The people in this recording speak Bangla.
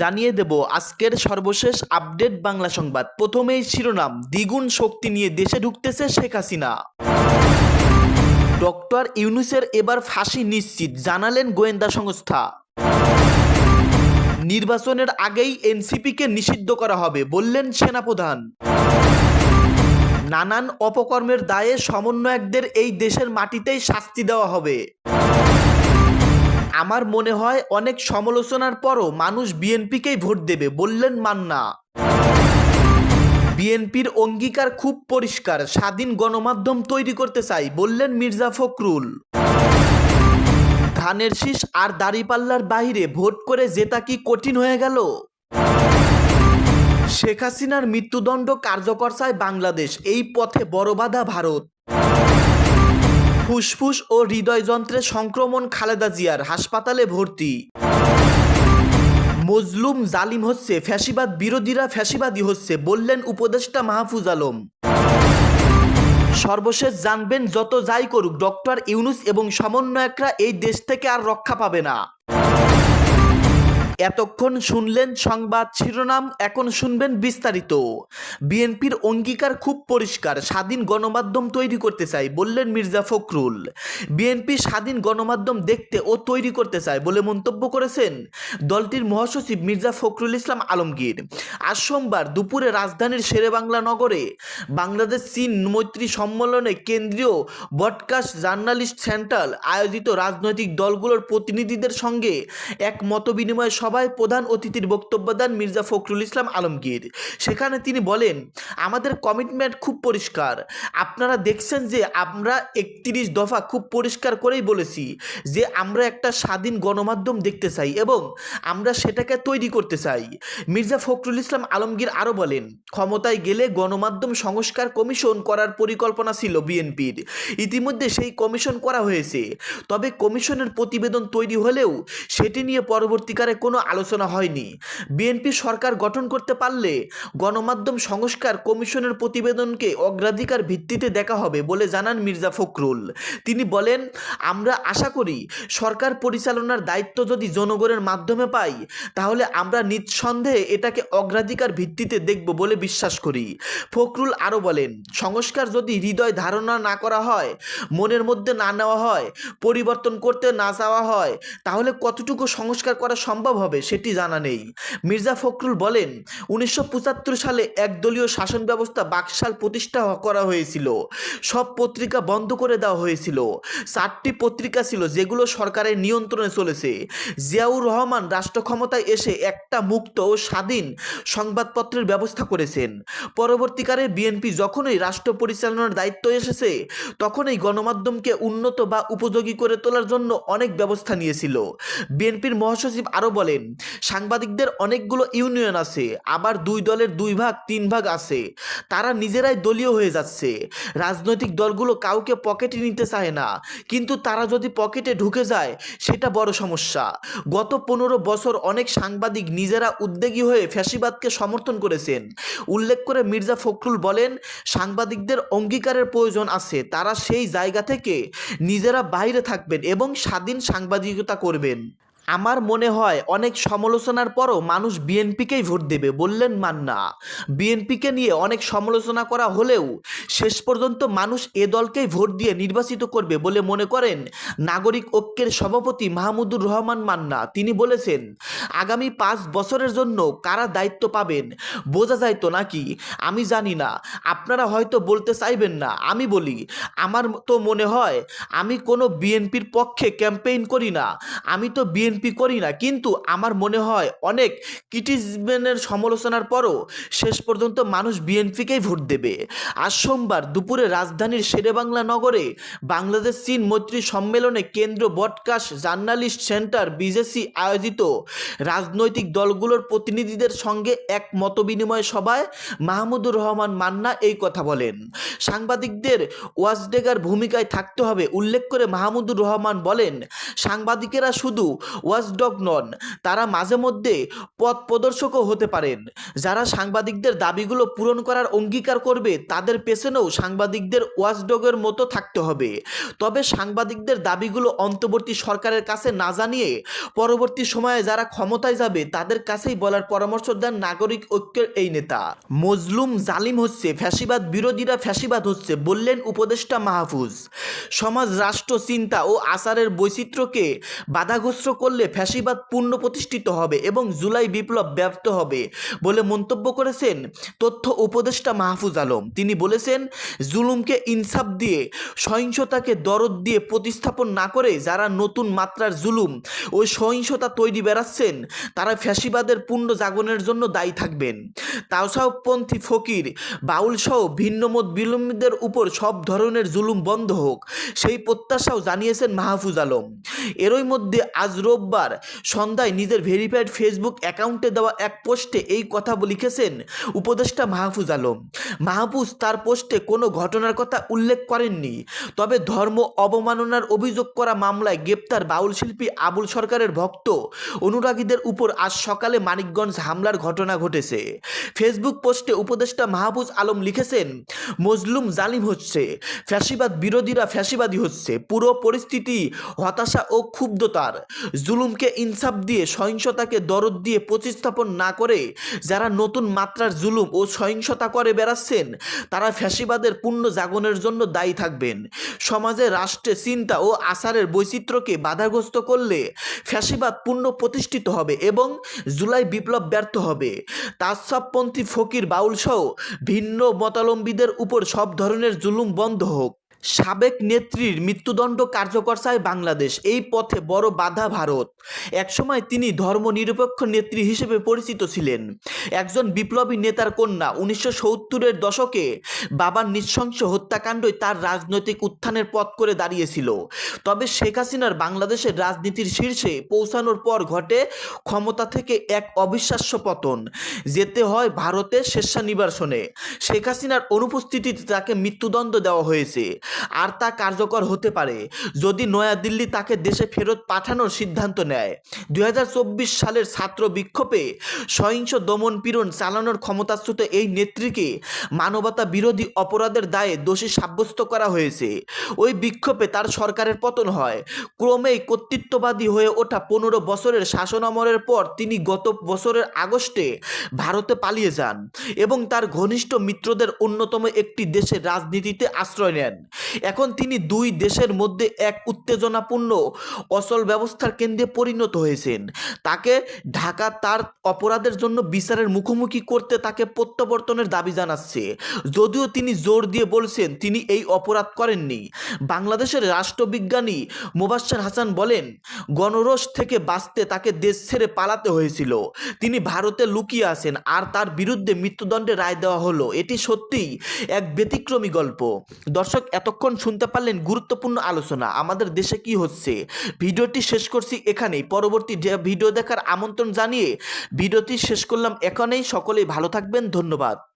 জানিয়ে দেব আজকের সর্বশেষ আপডেট বাংলা সংবাদ। প্রথমেই শিরোনাম, দ্বিগুণ শক্তি নিয়ে দেশে ঢুকতেছে শেখ হাসিনা। ডক্টর ইউনুসের এবার ফাঁসি নিশ্চিত, জানালেন গোয়েন্দা সংস্থা। নির্বাচনের আগেই এনসিপিকে নিষিদ্ধ করা হবে, বললেন সেনাপ্রধান। নানান অপকর্মের দায়ে সমন্বয়কদের এই দেশের মাটিতেই শাস্তি দেওয়া হবে। আমার মনে হয় অনেক সমালোচনার পরও মানুষ বিএনপিকেই ভোট দেবে, বললেন মান্না। বিএনপির অঙ্গীকার খুব পরিষ্কার, স্বাধীন গণমাধ্যম তৈরি করতে চাই, বললেন মির্জা ফখরুল। ধানের শীষ আর দাড়িপাল্লার বাইরে ভোট করে জেতা কি কঠিন হয়ে গেল? শেখ হাসিনার মৃত্যুদণ্ড কার্যকর চায় বাংলাদেশ, এই পথে বড় বাধা ভারত। ফুসফুস ও হৃদয়যন্ত্রের সংক্রমণ খালেদা জিয়ার হাসপাতালে ভর্তি। মজলুম জালিম হচ্ছে ফ্যাসিবাদ বিরোধীরা ফ্যাসিবাদী হচ্ছে বললেন উপদেষ্টা মাহফুজ আলম। সর্বশেষ জানবেন যত যাই করুক, ডক্টর ইউনুস এবং সমন্বয়করা এই দেশ থেকে আর রক্ষা পাবে না। এতক্ষণ শুনলেন সংবাদ শিরোনাম, এখন শুনবেন বিস্তারিত। বিএনপির অঙ্গীকার খুব পরিষ্কার, স্বাধীন গণমাধ্যম তৈরি করতে চাই বললেন মির্জা ফখরুল। বিএনপি স্বাধীন গণমাধ্যম দেখতে ও তৈরি করতে চায় বলে মন্তব্য করেছেন দলটির মহাসচিব মির্জা ফখরুল ইসলাম আলমগীর। আজ সোমবার দুপুরে রাজধানীর শেরেবাংলা নগরে বাংলাদেশ চীন মৈত্রী সম্মেলনে কেন্দ্রীয় বডকাস্ট জার্নালিস্ট সেন্ট্রাল আয়োজিত রাজনৈতিক দলগুলোর প্রতিনিধিদের সঙ্গে এক মতবিনিময় সভায় প্রধান অতিথির বক্তব্য দেন মির্জা ফখরুল ইসলাম আলমগীর। সেখানে তিনি বলেন, আমাদের কমিটমেন্ট খুব পরিষ্কার। আপনারা দেখছেন যে আমরা একত্রিশ দফা খুব পরিষ্কার করেই বলেছি যে আমরা একটা স্বাধীন গণমাধ্যম দেখতে চাই এবং আমরা সেটাকে তৈরি করতে চাই। মির্জা ফখরুল ইসলাম আলমগীর আরও বলেন, ক্ষমতায় গেলে গণমাধ্যম সংস্কার কমিশন করার পরিকল্পনা ছিল বিএনপির। ইতিমধ্যে সেই কমিশন করা হয়েছে। তবে কমিশনের প্রতিবেদন তৈরি হলেও সেটি নিয়ে পরবর্তীকালে কোনো আলোচনা হয়নি। বিএনপি সরকার গঠন করতে পারলে গণমাধ্যম সংস্কার কমিশনের প্রতিবেদনকে অগ্রাধিকার ভিত্তিতে দেখা হবে বলে জানান মির্জা ফখরুল। তিনি বলেন, আমরা আশা করি সরকার পরিচালনার দায়িত্ব যদি জনগণের মাধ্যমে পাই, তাহলে আমরা নিঃসন্দেহে এটাকে অগ্রাধিকার ভিত্তিতে দেখব বলে বিশ্বাস করি। ফখরুল আরও বলেন, সংস্কার যদি হৃদয় ধারণা না করা হয়, মনের মধ্যে না নেওয়া হয়, পরিবর্তন করতে না চাওয়া হয়, তাহলে কতটুকু সংস্কার করা সম্ভব হবে সেটি জানা নেই। মির্জা ফখরুল বলেন, উনিশশো পঁচাত্তর সালে একদলীয় শাসন ব্যবস্থা বাকশাল প্রতিষ্ঠা করা হয়েছিল। সব পত্রিকা বন্ধ করে দেওয়া হয়েছিল। চারটি পত্রিকা ছিল যেগুলো সরকারের নিয়ন্ত্রণে চলেছে। জিয়াউর রহমান রাষ্ট্র ক্ষমতায় এসে একটা মুক্ত ও স্বাধীন সংবাদপত্রের ব্যবস্থা করেছেন। পরবর্তীকালে বিএনপি যখনই রাষ্ট্র পরিচালনার দায়িত্ব এসেছে, তখনই গণমাধ্যমকে উন্নত বা উপযোগী করে তোলার জন্য অনেক ব্যবস্থা নিয়েছিল। বিএনপির মহাসচিব আরও বলেন সাংবাদিকদের অনেকগুলো ইউনিয়ন আছে, আবার দুই দলের দুই ভাগ, তিন ভাগ আছে। তারা নিজেরাই দলীয় হয়ে যাচ্ছে। রাজনৈতিক দলগুলো কাউকে পকেটে নিতে চায় না। কিন্তু তারা যদি পকেটে ঢুকে যায়, সেটা বড় সমস্যা। গত পনেরো বছর অনেক সাংবাদিক নিজেরা উদ্যোগী হয়ে ফ্যাসিবাদকে সমর্থন করেছেন। উল্লেখ করে মির্জা ফখরুল বলেন, সাংবাদিকদের অঙ্গীকারের প্রয়োজন আছে। তারা সেই জায়গা থেকে নিজেরা বাইরে থাকবেন এবং স্বাধীন সাংবাদিকতা করবেন। আমার মনে হয় অনেক সমালোচনার পরও মানুষ বিএনপিকেই ভোট দেবে, বললেন মান্না। বিএনপিকে নিয়ে অনেক সমালোচনা করা হলেও শেষ পর্যন্ত মানুষ এ দলকেই ভোট দিয়ে নির্বাচিত করবে বলে মনে করেন নাগরিক ঐক্যের সভাপতি মাহমুদুর রহমান মান্না। তিনি বলেছেন, আগামী পাঁচ বছরের জন্য কারা দায়িত্ব পাবেন বোঝা যায় তো নাকি? আমি জানি না। আপনারা হয়তো বলতে চাইবেন না। আমি বলি, আমার তো মনে হয় আমি কোনো বিএনপির পক্ষে ক্যাম্পেইন করি না। আমি তো বিএনপি করি না, কিন্তু আমার মনে হয় অনেক ক্রিটিজমেনের সমালোচনার পরও শেষ পর্যন্ত মানুষ বিএনপিকেই ভোট দেবে। আজ সোমবার দুপুরে রাজধানীর শেরেবাংলা নগরে বাংলাদেশ চীন মৈত্রী সম্মেলনে কেন্দ্র বডকাস্ট জার্নালিস্ট সেন্টার বিজেসি আয়োজিত রাজনৈতিক দলগুলোর প্রতিনিধিদের সঙ্গে এক মতবিনিময় সভায় মাহমুদুর রহমান মান্না এই কথা বলেন। সাংবাদিকদের ওয়াজডেগার ভূমিকায় থাকতে হবে, উল্লেখ করে মাহমুদুর রহমান বলেন, সাংবাদিকেরা শুধু ওয়াচডগ নন। তারা মাঝে মধ্যে পথ প্রদর্শকও হতে পারেন। যারা সাংবাদিকদের দাবিগুলো পূরণ করার অঙ্গীকার করবে, তাদের পেছনেও সাংবাদিকদের ওয়াচডগের মতো থাকতে হবে। তবে সাংবাদিকদের দাবিগুলো অন্তর্বর্তী সরকারের কাছে না জানিয়ে পরবর্তী সময়ে যারা ক্ষমতায় যাবে, তাদের কাছেই বলার পরামর্শ দেন নাগরিক ঐক্যের এই নেতা। মজলুম জালিম হচ্ছে, ফ্যাসিবাদ বিরোধীরা ফ্যাসিবাদ হচ্ছে বললেন উপদেষ্টা মাহফুজ। সমাজ, রাষ্ট্র, চিন্তা ও আচারের বৈচিত্র্যকে বাধাগ্রস্ত করলে ফ্যাসিবাদ পূর্ণ প্রতিষ্ঠিত হবে এবং জুলাই বিপ্লব ব্যর্থ হবে বলে মন্তব্য করেছেন তথ্য উপদেষ্টা মাহফুজ আলম। তিনি বলেছেন, জুলুমকে ইনসাফ দিয়ে, সহিংসতাকে দরদ দিয়ে প্রতিস্থাপন না করে যারা নতুন মাত্রার জুলুম ও সহিংসতা তৈরি বেড়াচ্ছেন, তারা ফ্যাসিবাদের পূর্ণ জাগরণের জন্য দায়ী থাকবেন। তাওসাহপন্থী ফকির বাউল সহ ভিন্নমত বিলম্বীদের উপর সব ধরনের জুলুম বন্ধ হোক, সেই প্রত্যাশাও জানিয়েছেন মাহফুজ আলম। এরই মধ্যে আজ রোববার সন্ধ্যায় নিজের ভেরিফাইড ফেসবুক অ্যাকাউন্টে দেওয়া এক পোস্টে এই কথা লিখেছেন উপদেষ্টা মাহফুজ আলম। মাহফুজ তার পোস্টে কোনো ঘটনার কথা উল্লেখ করেননি, তবে ধর্ম অবমাননার অভিযোগ করা মামলায় গ্রেপ্তার বাউল শিল্পী আবুল সরকারের ভক্ত অনুরাগীদের উপর আজ সকালে মানিকগঞ্জ হামলার ঘটনা ঘটেছে। ফেসবুক পোস্টে উপদেষ্টা মাহফুজ আলম লিখেছেন, মজলুম জালিম হচ্ছে, ফ্যাসিবাদ বিরোধীরা ফ্যাসিবাদী হচ্ছে, পুরো পরিস্থিতি হতাশা ও ক্ষুব্ধতার। জুলুমকে ইনসাফ দিয়ে, সহিংসতাকে দরদ দিয়ে প্রতিস্থাপন না করে যারা নতুন মাত্রার জুলুম ও সহিংসতা করে বেড়াচ্ছেন, তারা ফ্যাসিবাদের পূর্ণ জাগরণের জন্য দায়ী থাকবেন। সমাজে রাষ্ট্রে চিন্তা ও আচারের বৈচিত্র্যকে বাধাগ্রস্ত করলে ফ্যাসিবাদ পূর্ণ প্রতিষ্ঠিত হবে এবং জুলাই বিপ্লব ব্যর্থ হবে। তাৎসবপন্থী ফকির বাউলসহ ভিন্ন মতালম্বীদের উপর সব ধরনের জুলুম বন্ধ হোক। সাবেক নেত্রীর মৃত্যুদণ্ড কার্যকর চায় বাংলাদেশ। এই পথে বড় বাধা ভারত। একসময় তিনি ধর্মনিরপেক্ষ নেত্রী হিসেবে পরিচিত ছিলেন। একজন বিপ্লবী নেতার কন্যা উনিশশো সত্তরের দশকে বাবার নৃশংস হত্যাকাণ্ডই তার রাজনৈতিক উত্থানের পথ করে দাঁড়িয়েছিল। তবে শেখ হাসিনার বাংলাদেশের রাজনীতির শীর্ষে পৌঁছানোর পর ঘটে ক্ষমতা থেকে এক অবিশ্বাস্য পতন। যেতে হয় ভারতের স্বেচ্ছানিবাসনে। শেখ হাসিনার অনুপস্থিতিতে তাকে মৃত্যুদণ্ড দেওয়া হয়েছে। আর তা কার্যকর হতে পারে। যদি নয়াদিল্লি তাকে দেশে ফেরত পাঠানোর সিদ্ধান্ত নেয় দুই হাজার চব্বিশ সালের ছাত্র বিক্ষোভে সহিংস দমন পীড়ন চালানোর ক্ষমতাচ্যুত এই নেত্রীকে মানবতা বিরোধী অপরাধের দায়ে দোষী সাব্যস্ত করা হয়েছে। ওই বিক্ষোভে তার সরকারের পতন হয়। ক্রমেই কর্তৃত্ববাদী হয়ে ওঠা পনেরো বছরের শাসন শাসনামলের পর তিনি গত বছরের আগস্টে ভারতে পালিয়ে যান এবং তার ঘনিষ্ঠ মিত্রদের অন্যতম একটি দেশের রাজনীতিতে আশ্রয় নেন। এখন তিনি দুই দেশের মধ্যে এক উত্তেজনাপূর্ণ অচল ব্যবস্থার কেন্দ্রে পরিণত হয়েছেন। তাকে ঢাকা তার অপরাধের জন্য বিচারের মুখোমুখি করতে তাকে প্রত্যাবর্তনের দাবি জানাচ্ছে। যদিও তিনি জোর দিয়ে বলছেন তিনি এই অপরাধ করেননি। বাংলাদেশের রাষ্ট্রবিজ্ঞানী মোবাশ্বের হাসান বলেন, গণরোষ থেকে বাঁচতে তাকে দেশ ছেড়ে পালাতে হয়েছিল। তিনি ভারতে লুকিয়ে আছেন, আর তার বিরুদ্ধে মৃত্যুদণ্ডে রায় দেওয়া হলো। এটি সত্যিই এক ব্যতিক্রমী গল্প। দর্শক এতক্ষণ শুনতে পারলেন গুরুত্বপূর্ণ আলোচনা, আমাদের দেশে কি হচ্ছে? ভিডিওটি শেষ করছি এখানেই। পরবর্তী ভিডিও দেখার আমন্ত্রণ জানিয়ে ভিডিওটি শেষ করলাম এখানেই। সকলেই ভালো থাকবেন, ধন্যবাদ।